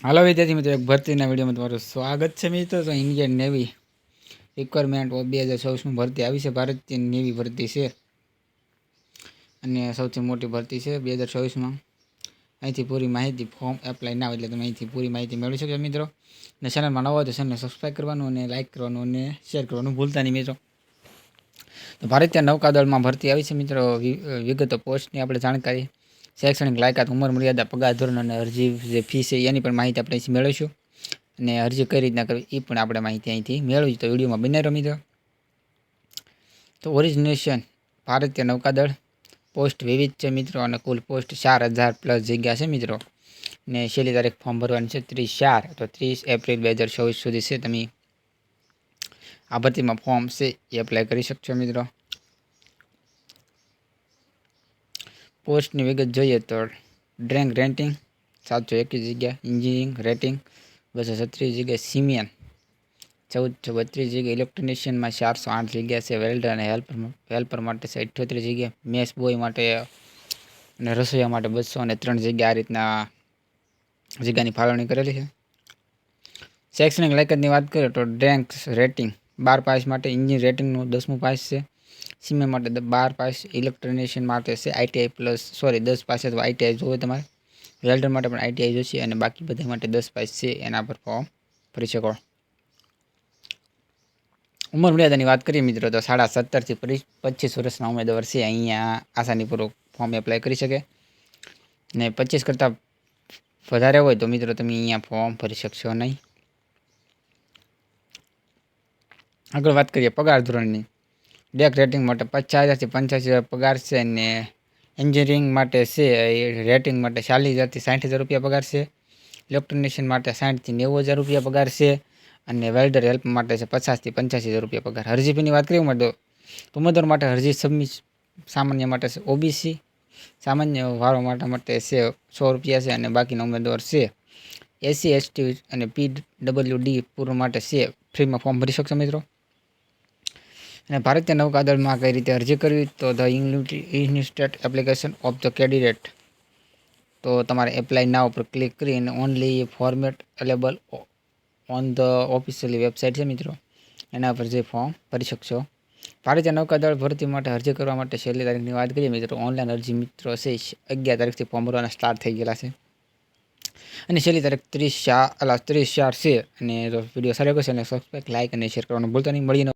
વિદ્યાર્થી મિત્રો, એક ભરતીના વિડીયોમાં તમારું સ્વાગત છે મિત્રો. તો ઇન્ડિયન નેવી રિક્વાયરમેન્ટ બે હજાર ચોવીસમાં ભરતી આવી છે. ભારતીય નેવી ભરતી છે. અને સૌથી મોટી ભરતી છે બે હજાર ચોવીસમાં અહીંથી પૂરી માહિતી ફોર્મ એપ્લાય ના હોય એટલે તમે અહીંથી પૂરી માહિતી મેળવી શકશો મિત્રો. અને ચેનલમાં નવા હોય તો ચેનલને સબસ્ક્રાઈબ કરવાનું અને લાઇક કરવાનું અને શેર કરવાનું ભૂલતા નહીં મિત્રો. તો ભારતીય નૌકાદળમાં ભરતી આવી છે મિત્રો. વિગતો પોસ્ટની આપણે જાણકારી શૈક્ષણિક લાયકાત, ઉંમર, મર્યાદા, પગાર, ધોરણ અને અરજી જે ફી છે, એની પણ માહિતી આપણે અહીંથી મેળવીશું. અને અરજી કઈ રીતના કરવી એ પણ આપણે માહિતી અહીંથી મેળવીશું. તો વિડીયોમાં બંને રમી દો તો ઓરિજિનેશન ભારતીય નૌકાદળ, પોસ્ટ વિવિધ છે મિત્રો, અને કુલ પોસ્ટ ચાર હજાર પ્લસ જગ્યા છે મિત્રો. ને છેલ્લી તારીખ ફોર્મ ભરવાની છે ત્રીસ ચાર, તો ત્રીસ એપ્રિલ બે હજાર ચોવીસ સુધી છે. તમે આ ભરતીમાં ફોર્મ છે એ એપ્લાય કરી શકશો મિત્રો. પોસ્ટની વિગત જોઈએ તો ડ્રેંગ રેન્ટિંગ સાતસો એકવીસ જગ્યા એન્જિનિયરિંગ રેટિંગ બસો છત્રીસ જગ્યા સિમિયન ચૌદસો બત્રીસ જગ્યા ઇલેક્ટ્રિશિયનમાં ચારસો આઠ જગ્યા છે વેલ્ડર અને હેલ્પર હેલ્પર માટે છે અઠ્યોતેર જગ્યા મેસ બોય માટે અને રસોઈયા માટે બસો અને ત્રણ જગ્યા આ રીતના જગ્યાની ફાળવણી કરેલી છે. શૈક્ષણિક લાયકાતની વાત કરીએ તો ડ્રેન્ક રેટિંગ બાર પાસ માટે ઇન્જિન રેટિંગનું દસમું પાસ છે. સિમે માટે બાર પાસ ઇલેક્ટ્રોનિશિયન માટે છે આઈટીઆઈ પ્લસ સોરી દસ પાસ અથવા આઈટીઆઈ જોવે તમારે. વેલ્ડર માટે પણ આઈટીઆઈ જોશે અને બાકી બધા માટે દસ પાસ છે એના પર ફોર્મ ભરી શકો. ઉંમર મર્યાદાની વાત કરીએ મિત્રો, તો સાડા સત્તરથી પચીસ વર્ષના ઉમેદવાર છે, અહીંયા આસાનીપૂર્વક ફોર્મ એપ્લાય કરી શકે. ને પચીસ કરતાં વધારે હોય તો મિત્રો તમે અહીંયા ફોર્મ ભરી શકશો નહીં. આગળ વાત કરીએ પગાર ધોરણની. ડેક રેટિંગ માટે પચાસ હજારથી પંચ્યાસી હજાર પગાર છે અને એન્જિનિયરિંગ માટે છે, એ રેટિંગ માટે ચાલીસ હજારથી સાઠ હજાર રૂપિયા પગાર છે. ઇલેક્ટ્રોનિશિયન માટે સાઠથી નેવું હજાર રૂપિયા પગાર છે અને વેલ્ડર હેલ્પ માટે છે પચાસથી પંચ્યાસી હજાર રૂપિયા પગાર. અરજી વાત કરીએ માટે તો ઉમેદવાર માટે અરજી સબમિટ સામાન્ય માટે છે ઓબીસી સામાન્ય વાળો માટે માટે છે સો રૂપિયા છે અને બાકીના ઉમેદવાર છે એસસી એસટી અને પી ડબલ્યુ ડી પૂર્વ માટે છે. ફ્રીમાં ફોર્મ ભરી શકશો મિત્રો? અને ભારતીય નૌકાદળમાં કઈ રીતે અરજી કરવી તો the instate application of the candidate તો તમારે એપ્લાય ના ઉપર ક્લિક કરી અને only format available on the officially website છે મિત્રો. એના પર જે ફોર્મ ભરી શકશો. ભારતીય નૌકાદળ ભરતી માટે અરજી કરવા માટે છેલ્લી તારીખની વાત કરીએ મિત્રો ઓનલાઈન અરજી મિત્રો છે અગિયાર તારીખથી ફોર્મ ભરવાના સ્ટાર્ટ થઈ ગયેલા છે. અને છેલ્લી તારીખ ત્રીસ ચાર, અલા ત્રીસ ચાર છે. અને વીડિયો સારો કરશે અને સબસ્ક્રાઈબ લાઇક અને શેર કરવાનું ભૂલતા નહીં. મળીને